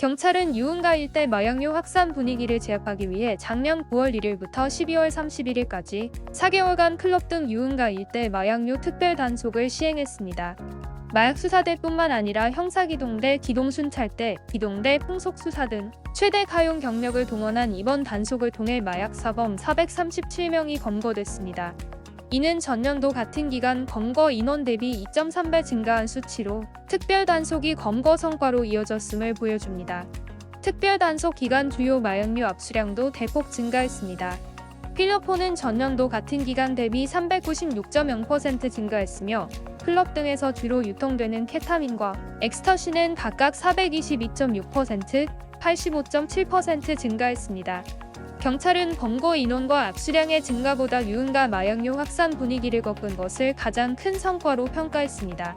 경찰은 유흥가 일대 마약류 확산 분위기를 제압하기 위해 작년 9월 1일부터 12월 31일까지 4개월간 클럽 등 유흥가 일대 마약류 특별 단속을 시행했습니다. 마약 수사대뿐만 아니라 형사기동대, 기동순찰대, 기동대, 풍속수사 등 최대 가용 경력을 동원한 이번 단속을 통해 마약 사범 437명이 검거됐습니다. 이는 전년도 같은 기간 검거 인원 대비 2.3배 증가한 수치로 특별 단속이 검거 성과로 이어졌음을 보여줍니다. 특별 단속 기간 주요 마약류 압수량도 대폭 증가했습니다. 필로폰은 전년도 같은 기간 대비 396.0% 증가했으며 클럽 등에서 주로 유통되는 케타민과 엑스터시는 각각 422.6%, 85.7% 증가했습니다. 경찰은 검거 인원과 압수량의 증가보다 유흥가 마약류 확산 분위기를 꺾은 것을 가장 큰 성과로 평가했습니다.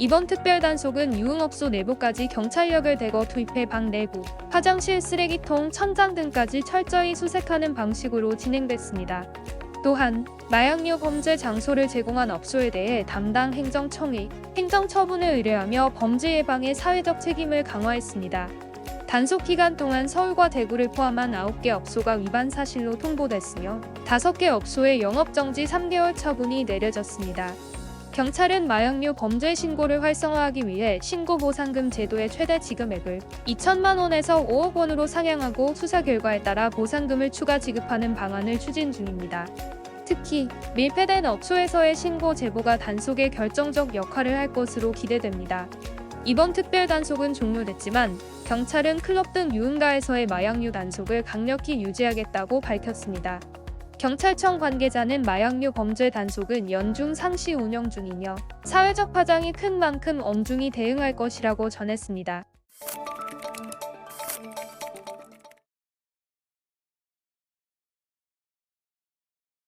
이번 특별 단속은 유흥업소 내부까지 경찰력을 대거 투입해 방 내부, 화장실 쓰레기통, 천장 등까지 철저히 수색하는 방식으로 진행됐습니다. 또한 마약류 범죄 장소를 제공한 업소에 대해 담당 행정청이 행정처분을 의뢰하며 범죄 예방의 사회적 책임을 강화했습니다. 단속 기간 동안 서울과 대구를 포함한 9개 업소가 위반 사실로 통보됐으며 5개 업소의 영업정지 3개월 처분이 내려졌습니다. 경찰은 마약류 범죄 신고를 활성화하기 위해 신고보상금 제도의 최대 지급액을 2천만 원에서 5억 원으로 상향하고 수사 결과에 따라 보상금을 추가 지급하는 방안을 추진 중입니다. 특히 밀폐된 업소에서의 신고 제보가 단속에 결정적 역할을 할 것으로 기대됩니다. 이번 특별 단속은 종료됐지만 경찰은 클럽 등 유흥가에서의 마약류 단속을 강력히 유지하겠다고 밝혔습니다. 경찰청 관계자는 마약류 범죄 단속은 연중 상시 운영 중이며 사회적 파장이 큰 만큼 엄중히 대응할 것이라고 전했습니다.